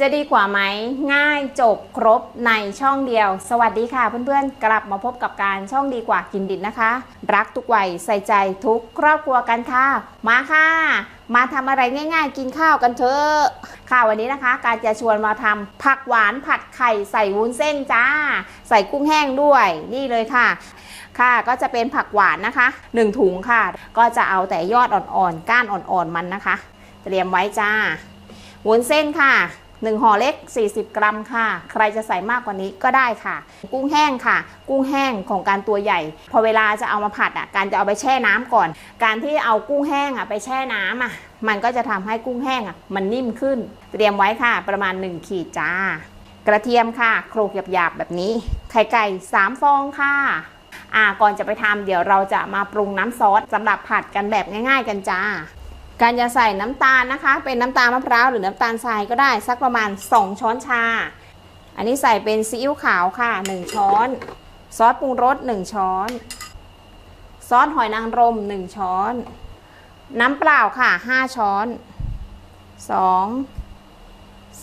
จะดีกว่าไหมง่ายจบครบในช่องเดียว สวัสดีค่ะเพื่อนๆ กลับมาพบกับการช่องดีกว่ากินดินนะคะ รักทุกวัยใส่ใจทุกครอบครัวกันค่ะ มาค่ะ มาทำอะไรง่าย ๆ กินข้าวกันเถอะค่ะวันนี้นะคะ การจะชวนมาทำผักหวานผัดไข่ใส่วุ้นเส้นจ้า ใส่กุ้งแห้งด้วยนี่เลยค่ะค่ะก็จะเป็นผักหวานนะคะ 1 ถุงค่ะ ก็จะเอาแต่ยอดอ่อนๆก้านอ่อนๆมันนะคะ เตรียมไว้จ้าวุ้นเส้นค่ะ 1ห่อเล็ก 40 กรัมค่ะ ใครจะใส่มากกว่านี้ก็ได้ค่ะ กุ้งแห้งค่ะ กุ้งแห้งของการตัวใหญ่ พอเวลาจะเอามาผัดอะการจะเอาไปแช่น้ำก่อน การที่เอากุ้งแห้งอะไปแช่น้ำอะมันก็จะทำให้กุ้งแห้งอะมันนิ่มขึ้น เตรียมไว้ค่ะ ประมาณ 1 ขีดจ้า กระเทียมค่ะโครกหยาบๆแบบนี้ ไข่ไก่ 3 ฟองค่ะอ่าก่อนจะไปทำเดี๋ยวเราจะมาปรุงน้ำซอสสำหรับผัดกันแบบง่าย ๆ กันจ้า การจะใส่น้ำตาลนะคะ เป็นน้ำตาลมะพร้าวหรือน้ำตาลทรายก็ได้สักประมาณ 2 ช้อนชา อันนี้ใส่เป็นซีอิ๊วขาวค่ะ 1 ช้อน ซอสปรุงรส 1 ช้อน ซอสหอยนางรม 1 ช้อน น้ำเปล่าค่ะ 5 ช้อน 2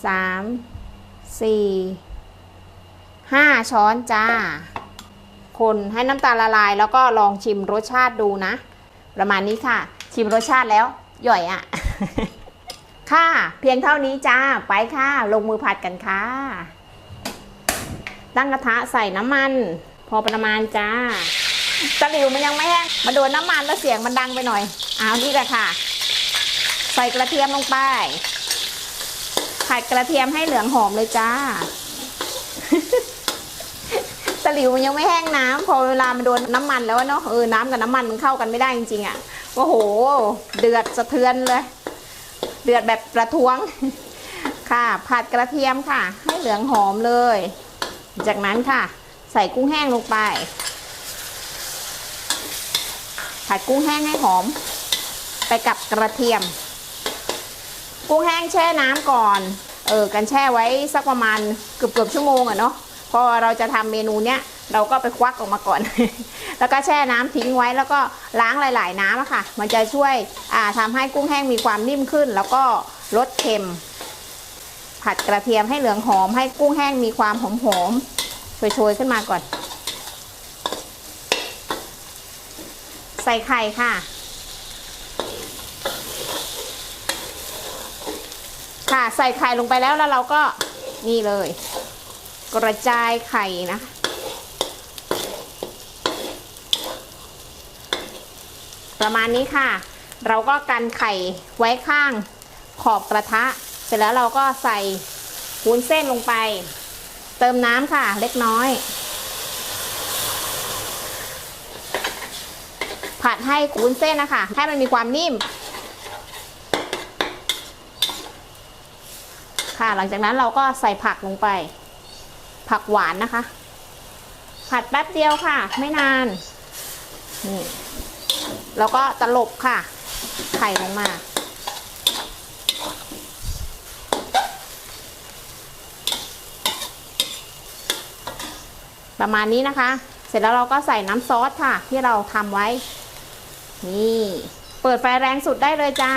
3 4 5 ช้อนจ้า คนให้น้ำตาลละลาย แล้วก็ลองชิมรสชาติดูนะ ประมาณนี้ค่ะ ชิมรสชาติแล้ว ย่อยอะ่ะ ค่ะ เพียงเท่านี้จ้า ไปค่ะ ลงมือผัดกันค่ะ ตั้งกระทะใส่น้ำมัน พอประมาณจ้าตะหลิวมันยังไม่แห้งมาโดนน้ำมันแล้วเสียงมันดังไปหน่อย เอานี่แหละค่ะ ใส่กระเทียมลงไปผัดกระเทียมให้เหลืองหอมเลยจ้า ตะหลิวมันยังไม่แห้งน้ำพอเวลามันโดนน้ำมันแล้วเนาะเออน้ำกับน้ำมันมันเข้ากันไม่ได้จริงๆอะ่ะโอ้โห เดือดสะเทือนเลย เดือดแบบประท้วงค่ะ ผัดกระเทียมค่ะ ให้เหลืองหอมเลย จากนั้นค่ะ ใส่กุ้งแห้งลงไป ผัดกุ้งแห้งให้หอม ไปกับกระเทียม กุ้งแห้งแช่น้ำก่อน เออ กันแช่ไว้สักประมาณเกือบเกือบๆชั่วโมงอะเนาะ พอเราจะทำเมนูเนี้ยเราก็ไปควักออกมาก่อน แล้วก็แช่น้ำทิ้งไว้แล้วก็ล้างหลาย ๆ น้ำอะค่ะ มันจะช่วยอ่าทำให้กุ้งแห้งมีความนิ่มขึ้น แล้วก็ลดเค็ม ผัดกระเทียมให้เหลืองหอม ให้กุ้งแห้งมีความหอมหอมโชยๆขึ้นมาก่อน ใส่ไข่ค่ะ ค่ะใส่ไข่ลงไปแล้วแล้วเราก็นี่เลย กระจายไข่นะคะประมาณนี้ค่ะ เราก็กันไข่ไว้ข้างขอบกระทะ เสร็จแล้วเราก็ใส่วุ้นเส้นลงไป เติมน้ำค่ะเล็กน้อยผัดให้วุ้นเส้นนะคะให้มันมีความนิ่ม ค่ะ หลังจากนั้นเราก็ใส่ผักลงไป ผักหวานนะคะ ผัดแป๊บเดียวค่ะ ไม่นานนี่แล้วก็ตลบค่ะ ไข่ลงมาประมาณนี้นะคะ เสร็จแล้วเราก็ใส่น้ำซอสค่ะ ที่เราทำไว้ นี่ เปิดไฟแรงสุดได้เลยจ้า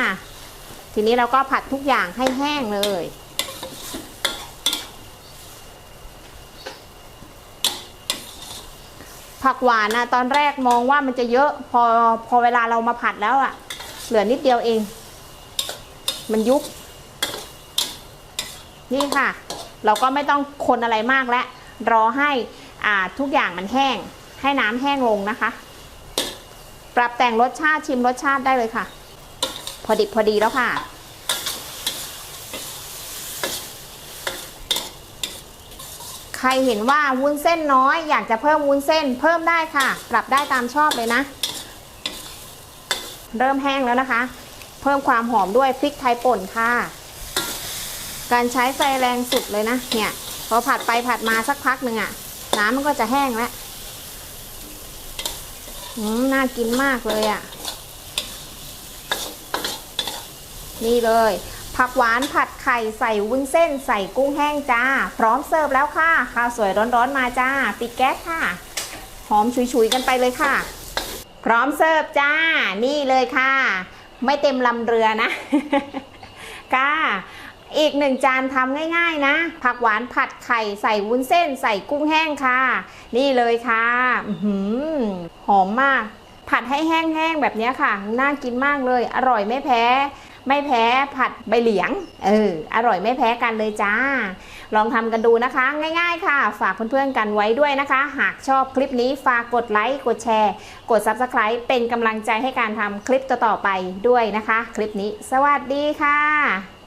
ทีนี้เราก็ผัดทุกอย่างให้แห้งเลย ผักหวานนะตอนแรกมองว่ามันจะเยอะพอพอเวลาเรามาผัดแล้วอะเหลือนิดเดียวเอง มันยุบ นี่ค่ะ เราก็ไม่ต้องคนอะไรมากแล้วรอให้อ่าทุกอย่างมันแห้ง ให้น้ำแห้งลงนะคะ ปรับแต่งรสชาติชิมรสชาติได้เลยค่ะ พอดิบพอดีแล้วค่ะ ใครเห็นว่าวุ้นเส้นน้อย อยากจะเพิ่มวุ้นเส้น เพิ่มได้ค่ะ ปรับได้ตามชอบเลยนะ เริ่มแห้งแล้วนะคะ เพิ่มความหอมด้วยพริกไทยป่นค่ะ การใช้ไฟแรงสุดเลยนะ เนี่ยพอผัดไปผัดมาสักพักหนึ่งอะน้ำมันก็จะแห้งแล้วน่ากินมากเลยอะ นี่เลย ผักหวานผัดไข่ใส่วุ้นเส้น ใส่กุ้งแห้งจ้า พร้อมเสิร์ฟแล้วค่ะ ข้าวสวยร้อนๆมาจ้า ปิดแก๊สค่ะ หอมฉุยๆกันไปเลยค่ะ พร้อมเสิร์ฟจ้า นี่เลยค่ะ ไม่เต็มลำเรือนะค่ะอีกหนึ่งจานทำง่ายๆนะ ผักหวานผัดไข่ใส่วุ้นเส้น ใส่กุ้งแห้งค่ะ นี่เลยค่ะหือหอมมาก ผัดให้แห้งๆแบบนี้ค่ะ น่ากินมากเลย อร่อยไม่แพ้ ไม่แพ้ผัดใบเหลียง เออ อร่อยไม่แพ้กันเลยจ้า ลองทำกันดูนะคะ ง่ายๆค่ะ ฝากเพื่อนๆกันไว้ด้วยนะคะ หากชอบคลิปนี้ฝากกดไลค์ กดแชร์ กด Subscribe เป็นกำลังใจให้การทำคลิปต่อๆไปด้วยนะคะ คลิปนี้ สวัสดีค่ะ